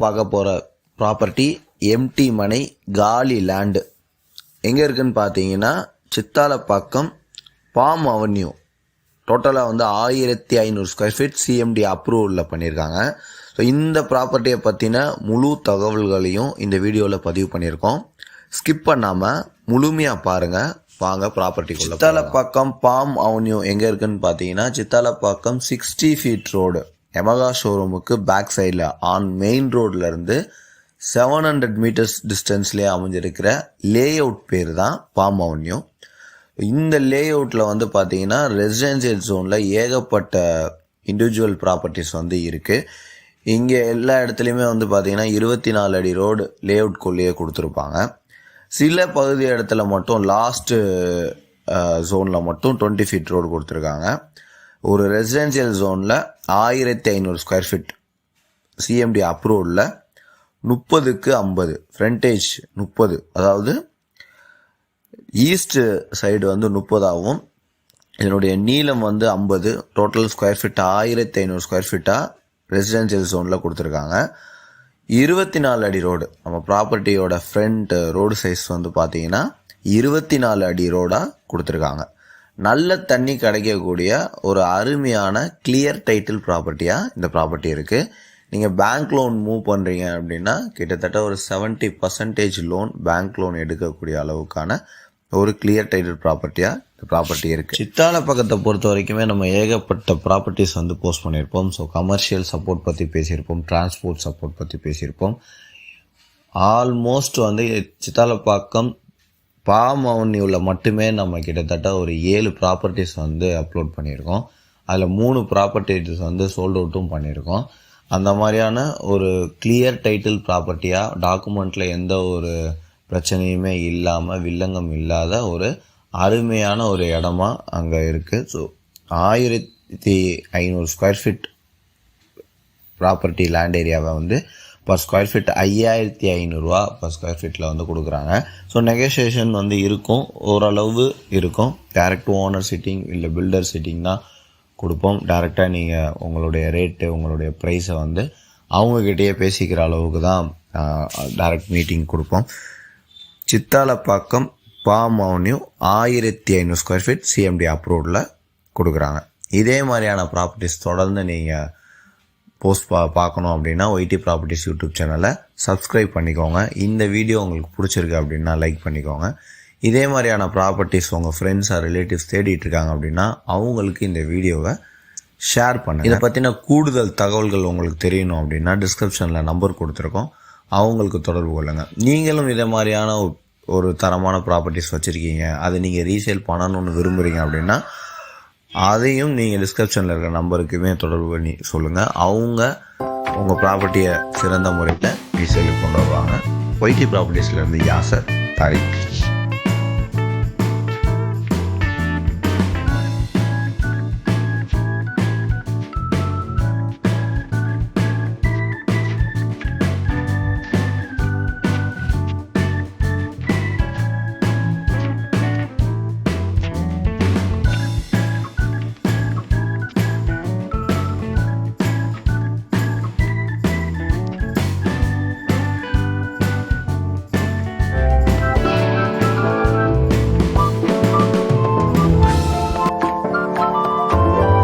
பார்க்க போகிற property empty மனை காலி லேண்டு எங்கே இருக்குன்னு பார்த்தீங்கன்னா சித்தாலப்பாக்கம் பாம் அவென்யூ டோட்டலாக வந்து ஆயிரத்தி ஐநூறு ஸ்கொயர் ஃபீட் சிஎம்டி அப்ரூவலில் பண்ணியிருக்காங்க ஸோ இந்த ப்ராப்பர்ட்டியை பற்றின முழு தகவல்களையும் இந்த வீடியோவில் பதிவு பண்ணியிருக்கோம் ஸ்கிப் பண்ணாமல் முழுமையாக பாருங்கள் வாங்க ப்ராப்பர்ட்டி சித்தாலப்பாக்கம் பாம் அவென்யூ எங்கே இருக்குன்னு பார்த்தீங்கன்னா Sithalapakkam sixty feet road Yamaha ஷோரூமுக்கு பேக் சைடில் ஆன் மெயின் ரோட்லேருந்து செவன் ஹண்ட்ரட் மீட்டர்ஸ் டிஸ்டன்ஸ்லேயே அமைஞ்சிருக்கிற லே அவுட் பேர் தான் பாம் அவென்யூ இந்த லே அவுட்டில் வந்து பார்த்தீங்கன்னா ரெசிடென்சியல் ஜோனில் ஏகப்பட்ட இண்டிவிஜுவல் ப்ராப்பர்ட்டிஸ் வந்து இருக்குது இங்கே எல்லா இடத்துலையுமே வந்து பார்த்தீங்கன்னா இருபத்தி நாலு அடி ரோடு லே அவுட்குள்ளேயே கொடுத்துருப்பாங்க. சில பகுதி இடத்துல மட்டும் லாஸ்ட்டு ஜோனில் மட்டும் டுவெண்ட்டி ஃபீட் ரோடு கொடுத்துருக்காங்க. ஒரு ரெசிடென்சியல் ஜோனில் ஆயிரத்தி ஐநூறு ஸ்கொயர் ஃபீட் சிஎம்டி அப்ரூவலில் முப்பதுக்கு ஐம்பது. ஃப்ரண்டேஜ் முப்பது. அதாவது ஈஸ்ட்டு சைடு வந்து முப்பதாகவும் இதனுடைய நீளம் வந்து ஐம்பது. டோட்டல் ஸ்கொயர் ஃபீட் ஆயிரத்தி ஐநூறு ஸ்கொயர் ஃபீட்டாக ரெசிடென்ஷியல் ஜோனில் கொடுத்துருக்காங்க. இருபத்தி நாலு அடி ரோடு நம்ம ப்ராப்பர்ட்டியோட ஃப்ரண்ட் ரோடு சைஸ் வந்து பார்த்தீங்கன்னா இருபத்தி நாலு அடி ரோடாக கொடுத்துருக்காங்க. நல்ல தண்ணி கிடைக்கக்கூடிய ஒரு அருமையான கிளியர் டைட்டில் ப்ராப்பர்ட்டியாக இந்த ப்ராப்பர்ட்டி இருக்குது நீங்கள் பேங்க் லோன் மூவ் பண்ணுறீங்க அப்படின்னா கிட்டத்தட்ட ஒரு seventy percentage loan bank loan எடுக்கக்கூடிய அளவுக்கான ஒரு கிளியர் டைட்டில் ப்ராப்பர்ட்டியாக இந்த ப்ராப்பர்ட்டி இருக்குது சித்தால பக்கத்தை பொறுத்த வரைக்குமே நம்ம ஏகப்பட்ட ப்ராப்பர்ட்டிஸ் வந்து போஸ்ட் பண்ணியிருப்போம். ஸோ கமர்ஷியல் சப்போர்ட் பற்றி பேசியிருப்போம் டிரான்ஸ்போர்ட் சப்போர்ட் பற்றி பேசியிருப்போம். ஆல்மோஸ்ட் வந்து சித்தாலப்பாக்கம் பாம் அவென்யூவில் மட்டுமே நம்ம கிட்டத்தட்ட ஒரு ஏழு ப்ராப்பர்ட்டிஸ் வந்து அப்லோட் பண்ணியிருக்கோம். அதில் மூணு ப்ராப்பர்ட்டிஸ் வந்து சோல்ட் அவுட்டும் பண்ணியிருக்கோம். அந்த மாதிரியான ஒரு கிளியர் டைட்டில் ப்ராப்பர்ட்டியாக டாக்குமெண்ட்டில் எந்த ஒரு பிரச்சனையுமே இல்லாமல் வில்லங்கம் இல்லாத ஒரு அருமையான ஒரு இடமா அங்கே இருக்குது ஸோ ஆயிரத்தி ஐநூறு ஸ்கொயர் ஃபீட் ப்ராப்பர்ட்டி லேண்ட் ஏரியாவை வந்து பர் ஸ்கொயர் ஃபீட் ஐயாயிரத்தி ஐநூறுரூவா பர் ஸ்கொயர் ஃபீட்டில் வந்து கொடுக்குறாங்க. ஸோ நெகோசியேஷன் வந்து இருக்கும். ஓரளவு இருக்கும். டேரக்ட் ஓனர் சிட்டிங் இல்லை பில்டர் சிட்டிங் தான் கொடுப்போம். டேரெக்டாக நீங்கள் உங்களுடைய ரேட்டு உங்களுடைய ப்ரைஸை வந்து அவங்கக்கிட்டேயே பேசிக்கிற அளவுக்கு தான் டைரக்ட் மீட்டிங் கொடுப்போம். சித்தாலப்பாக்கம் பாம் அவென்யூ ஆயிரத்தி ஐநூறு ஸ்கொயர் ஃபீட் சிஎம்டி அப்ரூவ்டில் கொடுக்குறாங்க. இதே மாதிரியான ப்ராப்பர்ட்டிஸ் தொடர்ந்து நீங்கள் போஸ்ட் பா பார்க்கணும் அப்படின்னா ஒய்டி ப்ராப்பர்ட்டிஸ் யூடியூப் சேனலை சப்ஸ்கிரைப் பண்ணிக்கோங்க. இந்த வீடியோ உங்களுக்கு பிடிச்சிருக்கு அப்படின்னா லைக் பண்ணிக்கோங்க. இதே மாதிரியான ப்ராப்பர்ட்டிஸ் உங்கள் ஃப்ரெண்ட்ஸ் ஆர் ரிலேட்டிவ்ஸ் தேடிட்டு இருக்காங்க அப்படின்னா அவங்களுக்கு இந்த வீடியோவை ஷேர் பண்ணுங்க. இதை பற்றின கூடுதல் தகவல்கள் உங்களுக்கு தெரியணும் அப்படின்னா டிஸ்கிரிப்ஷனில் நம்பர் கொடுத்துருக்கோம். அவங்களுக்கு தொடர்பு கொள்ளுங்கள் நீங்களும் இதே மாதிரியான ஒரு- ஒரு தரமான ப்ராப்பர்ட்டிஸ் வச்சுருக்கீங்க. அதை நீங்கள் ரீசேல் பண்ணணும்னு விரும்புகிறீங்க அப்படின்னா அதையும் நீங்கள் டிஸ்கிரிப்ஷனில் இருக்கிற நம்பருக்குமே தொடர்பு பண்ணி சொல்லுங்கள் அவங்க உங்கள் ப்ராப்பர்ட்டியை சிறந்த முறையில் ரீசேலுக்கு கொண்டு வருவாங்க. ஒய்டி ப்ராப்பர்ட்டிஸ்லேருந்து யாசர் தாரிக்.